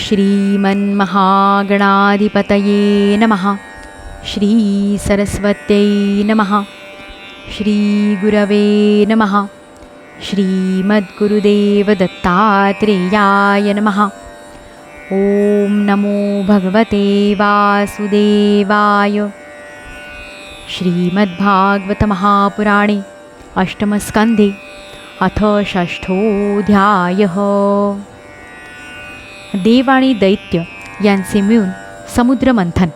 श्रीमन्महागणाधिपतये नमः। श्रीसरस्वत्यै नमः। श्रीगुरवे नमः। श्रीमद्गुरुदेवदत्तात्रेयाय नमः। ॐ नमो भगवते वासुदेवाय। श्रीमद्भागवतमहापुराणे अष्टमस्कन्धे अथ षष्ठोऽध्यायः देव आणि दैत्य यांचे मिळून समुद्रमंथन.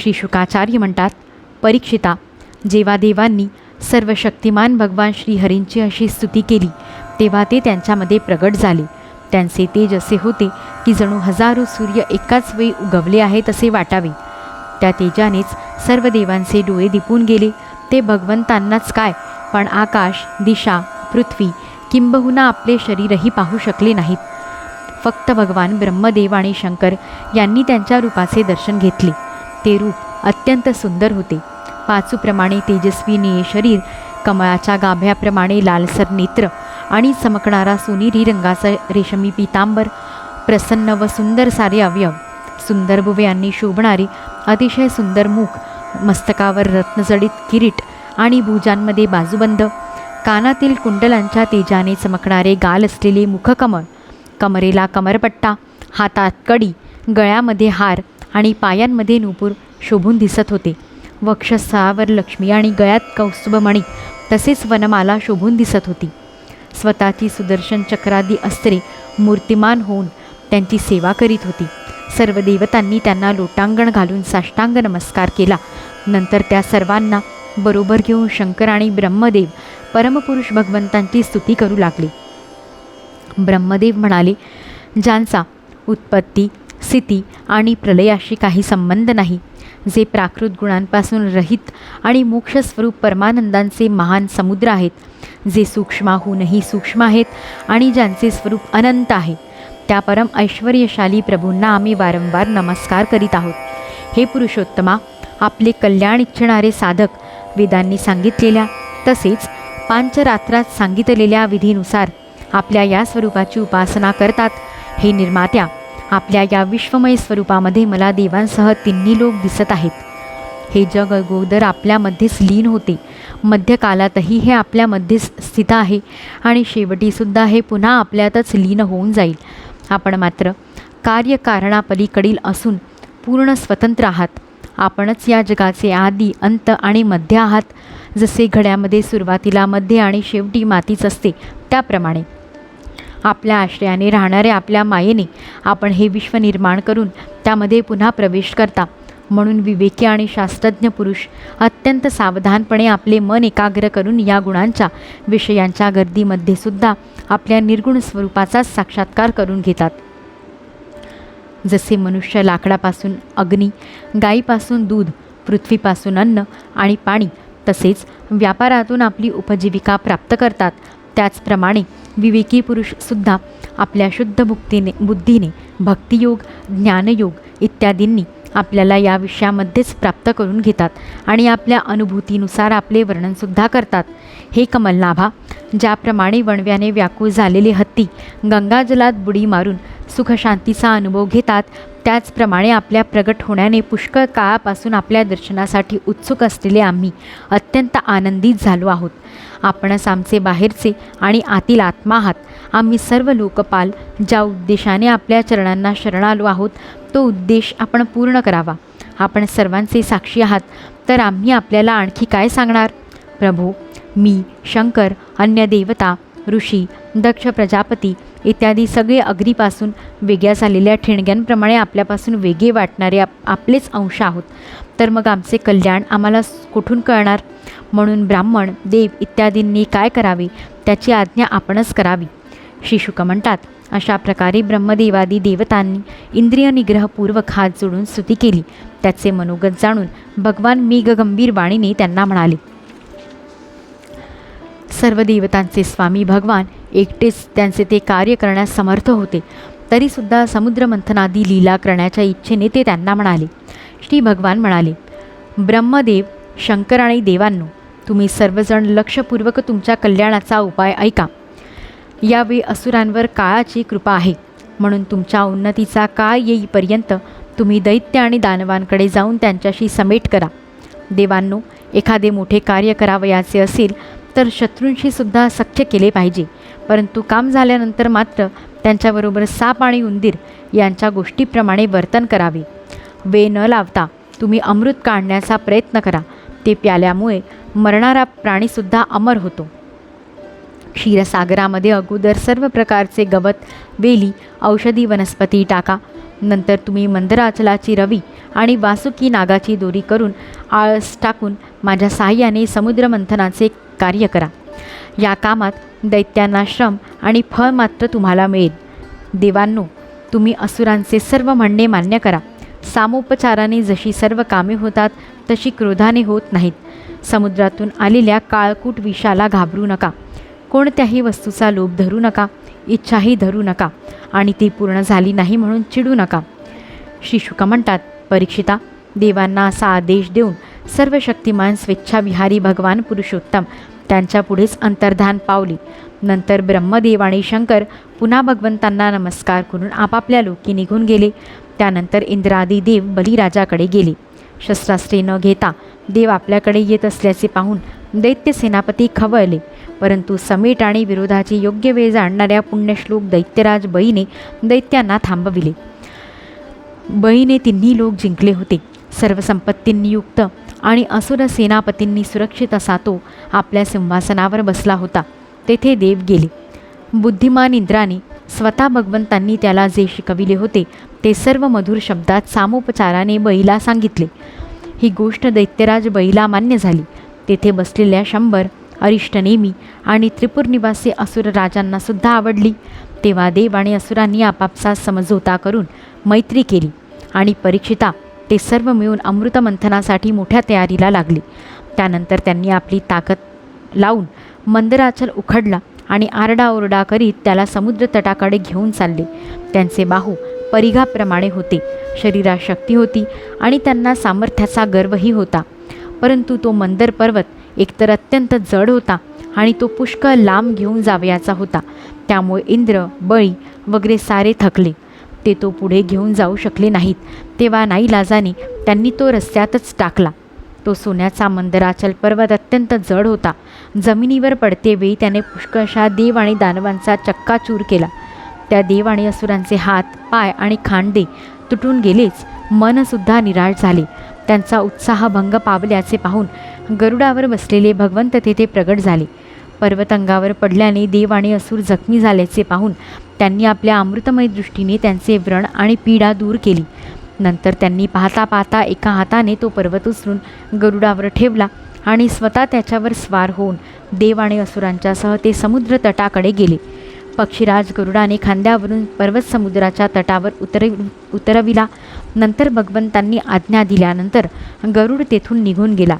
श्री शुकाचार्य म्हणतात परीक्षिता जेव्हा देवांनी सर्व शक्तिमान भगवान श्रीहरींची अशी स्तुती केली तेव्हा ते त्यांच्यामध्ये प्रगट झाले. त्यांचे तेज असे होते की जणू हजारो सूर्य एकाच वेळी उगवले आहे तसे वाटावे. त्या तेजानेच सर्व देवांचे डोळे दिपून गेले. ते भगवंतांनाच काय पण आकाश दिशा पृथ्वी किंबहुना आपले शरीरही पाहू शकले नाहीत. फक्त भगवान ब्रह्मदेव आणि शंकर यांनी त्यांच्या रूपाचे दर्शन घेतले. ते रूप अत्यंत सुंदर होते. पाचूप्रमाणे तेजस्वी निळे शरीर कमळाच्या गाभ्याप्रमाणे लालसर नेत्र आणि चमकणारा सोनेरी रंगाचा रेशमी पितांबर प्रसन्न व सुंदर सारे अवयव. सुंदर भुवयांनी शोभणारे अतिशय सुंदर मुख मस्तकावर रत्नजडित किरीट आणि भुजांमध्ये बाजूबंद कानातील कुंडलांच्या तेजाने चमकणारे गाल असलेले मुखकमळ कमरेला कमरपट्टा हातात कडी गळ्यामध्ये हार आणि पायांमध्ये नुपूर शोभून दिसत होते. वक्षस्थळावर लक्ष्मी आणि गळ्यात कौस्तुभमणी तसेच वनमाला शोभून दिसत होती. स्वतःची सुदर्शन चक्रादी अस्त्रे मूर्तिमान होऊन त्यांची सेवा करीत होती. सर्व देवतांनी त्यांना लोटांगण घालून साष्टांग नमस्कार केला. नंतर त्या सर्वांना बरोबर घेऊन शंकर आणि ब्रह्मदेव परमपुरुष भगवंतांची स्तुती करू लागले. ब्रह्मदेव म्हणाले ज्यांचा उत्पत्ती स्थिती आणि प्रलयाशी काही संबंध नाही. जे प्राकृत गुणांपासून रहित आणि मोक्षस्वरूप परमानंदांचे महान समुद्र आहेत जे सूक्ष्माहूनही सूक्ष्म आहेत आणि ज्यांचे स्वरूप अनंत आहे त्या परम ऐश्वर्यशाली प्रभूंना आम्ही वारंवार नमस्कार करीत आहोत. हे पुरुषोत्तमा आपले कल्याण इच्छिणारे साधक वेदांनी सांगितलेल्या तसेच पांचरात्रात सांगितलेल्या विधीनुसार आपल्या या स्वरूपाची उपासना करतात. हे निर्मात्या आपल्या या विश्वमय स्वरूपामध्ये मला देवांसह तिन्ही लोक दिसत आहेत. हे जग अगोदर आपल्यामध्येच लीन होते. मध्यकालातही हे आपल्यामध्येच स्थित आहे आणि शेवटीसुद्धा हे पुन्हा आपल्यातच लीन होऊन जाईल. आपण मात्र कार्यकारणापलीकडील असून पूर्ण स्वतंत्र आहात. आपणच या जगाचे आदी अंत आणि मध्य आहात. जसे घड्यामध्ये सुरुवातीला मध्य आणि शेवटी मातीच असते त्याप्रमाणे. आपल्या आश्रयाने राहणाऱ्या आपल्या मायेने आपण हे विश्व निर्माण करून त्यामध्ये पुन्हा प्रवेश करता. म्हणून विवेकी आणि शास्त्रज्ञ पुरुष अत्यंत सावधानपणे आपले मन एकाग्र करून या गुणांच्या विषयांच्या गर्दीमध्ये सुद्धा आपल्या निर्गुण स्वरूपाचाच साक्षात्कार करून घेतात. जसे मनुष्य लाकडापासून अग्नी गायीपासून दूध पृथ्वीपासून अन्न आणि पाणी तसेच व्यापारातून आपली उपजीविका प्राप्त करतात. त्याचप्रमाणे विवेकी पुरुषसुद्धा आपल्या शुद्ध भुक्तीने बुद्धीने भक्तियोग ज्ञानयोग इत्यादींनी आपल्याला या विषयामध्येच प्राप्त करून घेतात आणि आपल्या अनुभूतीनुसार आपले वर्णनसुद्धा करतात. हे कमलनाभा ज्याप्रमाणे वणव्याने व्याकुळ झालेले हत्ती गंगाजलात बुडी मारून सुखशांतीचा अनुभव घेतात त्याचप्रमाणे आपल्या प्रगट होण्याने पुष्कळ काळापासून आपल्या दर्शनासाठी उत्सुक असलेले आम्ही अत्यंत आनंदित झालो आहोत. आपणच आमचे बाहेरचे आणि आतील आत्मा आहात आम्ही सर्व लोकपाल ज्या उद्देशाने आपल्या चरणांना शरण आलो आहोत तो उद्देश आपण पूर्ण करावा. आपण सर्वांचे साक्षी आहात तर आम्ही आपल्याला आणखी काय सांगणार? प्रभू मी शंकर अन्य देवता ऋषी दक्ष प्रजापती इत्यादी सगळे अग्रीपासून वेगळ्या झालेल्या ठिणग्यांप्रमाणे आपल्यापासून वेगळे वाटणारे आप आपलेच अंश आहोत. तर मग आमचे कल्याण आम्हाला कुठून कळणार? म्हणून ब्राह्मण देव इत्यादींनी काय करावे? त्याची आज्ञा आपणच करावी. शिशुक म्हणतात अशा प्रकारे ब्रह्मदेवादी देवतांनी इंद्रिय निग्रहपूर्वक हात जोडून स्तुती केली. त्याचे मनोगत जाणून भगवान मेघ गंभीर वाणीने त्यांना म्हणाले सर्व देवतांचे स्वामी भगवान एकटेच त्यांचे ते कार्य करण्यास समर्थ होते. तरीसुद्धा समुद्रमंथनादी लीला करण्याच्या इच्छेने ते त्यांना म्हणाले. श्री भगवान म्हणाले ब्रह्मदेव शंकर आणि देवांनो तुम्ही सर्वजण लक्षपूर्वक तुमच्या कल्याणाचा उपाय ऐका. यावेळी असुरांवर काळाची कृपा आहे. म्हणून तुमच्या उन्नतीचा काळ येईपर्यंत तुम्ही दैत्य आणि दानवांकडे जाऊन त्यांच्याशी समेट करा. देवांनो एखादे मोठे कार्य करावयाचे असेल तर शत्रूंशीसुद्धा सख्य केले पाहिजे. परंतु काम झाल्यानंतर मात्र त्यांच्याबरोबर साप आणि उंदीर यांच्या गोष्टीप्रमाणे वर्तन करावे. वे न लावता तुम्ही अमृत काढण्याचा प्रयत्न करा. ते प्याल्यामुळे मरणारा प्राणीसुद्धा अमर होतो. क्षीरसागरामध्ये अगोदर सर्व प्रकारचे गवत वेली औषधी वनस्पती टाका. नंतर तुम्ही मंदराचलाची रवी आणि वासुकी नागाची दोरी करून आळस टाकून माझ्या साह्याने समुद्रमंथनाचे कार्य करा. या कामात दैत्यांना श्रम आणि फळ मात्र तुम्हाला मिळेल. देवांनो तुम्ही असुरांचे सर्व म्हणणे मान्य करा. सामोपचाराने जशी सर्व कामे होतात तशी क्रोधाने होत नाहीत. समुद्रातून आलेल्या काळकूट विषाला घाबरू नका. कोणत्याही वस्तूचा लोभ धरू नका इच्छाही धरू नका आणि ती पूर्ण झाली नाही म्हणून चिडू नका. श्री म्हणतात परीक्षिता देवांना असा आदेश देऊन सर्व शक्तिमान स्वेच्छाविहारी भगवान पुरुषोत्तम त्यांच्या पुढेच अंतर्धान पावली. नंतर ब्रह्मदेव आणि शंकर पुन्हा भगवंतांना नमस्कार करून आपापल्या लोकी निघून गेले. त्यानंतर इंद्रादी देव बलिराजाकडे गेले. शस्त्रास्त्रे न घेता देव आपल्याकडे येत असल्याचे पाहून दैत्य सेनापती खवळले. परंतु समेट आणि विरोधाची योग्य वेळ जाणणाऱ्या पुण्यश्लोक दैत्यराज बईने दैत्यांना थांबविले. बईने तिन्ही लोक जिंकले होते. सर्व संपत्तींनी युक्त आणि असुर सेनापतींनी सुरक्षित असा तो आपल्या सिंहासनावर बसला होता. तेथे देव गेले. बुद्धिमान इंद्राने स्वतः भगवंतांनी त्याला जे शिकविले होते ते सर्व मधुर शब्दात सामोपचाराने बैला सांगितले. ही गोष्ट दैत्यराज बैला मान्य झाली. तेथे बसलेल्या शंभर अरिष्टनेमी आणि त्रिपुर निवासी असुर राजांनासुद्धा आवडली. तेव्हा देव आणि असुरांनी आपापसात समझोता करून मैत्री केली आणि परीक्षिता ते सर्व मिळून अमृतमंथनासाठी मोठ्या तयारीला लागले. त्यानंतर त्यांनी आपली ताकद लावून मंदराचल उखडला आणि आरडाओरडा करीत त्याला समुद्रतटाकडे घेऊन चालले. त्यांचे बाहू परिघाप्रमाणे होते. शरीरात शक्ती होती आणि त्यांना सामर्थ्याचा गर्वही होता. परंतु तो मंदर पर्वत एकतर अत्यंत जड होता आणि तो पुष्कळ लांब घेऊन जावयाचा होता. त्यामुळे इंद्र बळी वगैरे सारे थकले. ते तो पुढे घेऊन जाऊ शकले नाहीत. तेव्हा नाईलाजाने त्यांनी तो रस्त्यातच टाकला. तो सोन्याचा मंदराचल पर्वत अत्यंत जड होता. जमिनीवर पडतेवेळी त्याने पुष्कळशा देव आणि दानवांचा चक्काचूर केला. त्या देव आणि असुरांचे हात पाय आणि खांदे तुटून गेलेच मनसुद्धा निराळ झाले. त्यांचा उत्साह भंग पावल्याचे पाहून गरुडावर बसलेले भगवंत तेथे प्रगट झाले. पर्वतंगावर पडल्याने देव आणि असुर जखमी झाल्याचे पाहून त्यांनी आपल्या अमृतमय दृष्टीने त्यांचे व्रण आणि पीडा दूर केली. नंतर त्यांनी पाहता पाहता एका हाताने तो पर्वत उचलून गरुडावर ठेवला आणि स्वतः त्याच्यावर स्वार होऊन देव आणि असुरांच्यासह ते समुद्र तटाकडे गेले. पक्षीराज गरुडाने खांद्यावरून पर्वत समुद्राच्या तटावर उतर उतरविला. नंतर भगवंतांनी आज्ञा दिल्यानंतर गरुड तेथून निघून गेला.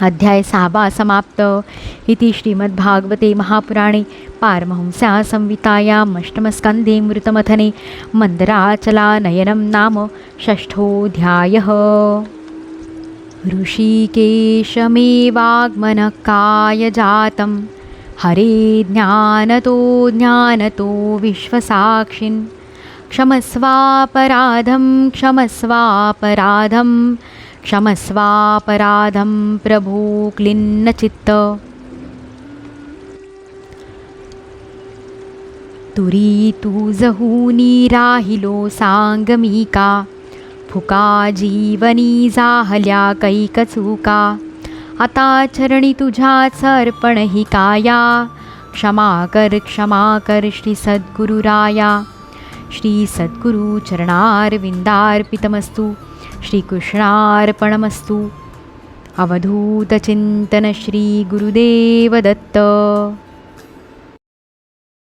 अध्याय सहावा समाप्त. इति श्रीमद्भागवते महापुराणे पारमहंस्या संवितायामष्टमस्कन्धे मृतमथने मन्दराचलानयनं नाम षष्ठोऽध्यायः. ऋषिकेशमेवाग्मनकाय जातं हरे ज्ञानतो ज्ञानतो विश्वसाक्षिन्. क्षमस्वापराधं क्षमस्वापराधं क्षमस्वापराधं प्रभो क्लिन्नचित्त। तुरी तुझहूनी राहिलो सांगमिका फुका जीवनी जाहल्या कैकचुका। आता चरणी तुझ्याच अर्पण हि काया क्षमा कर क्षमा कर श्री सद्गुरुराया। श्री सद्गुरु चरणारविंदार्पितमस्तु। श्रीकृष्णार्पणमस्तु। अवधूतचिन्तन श्री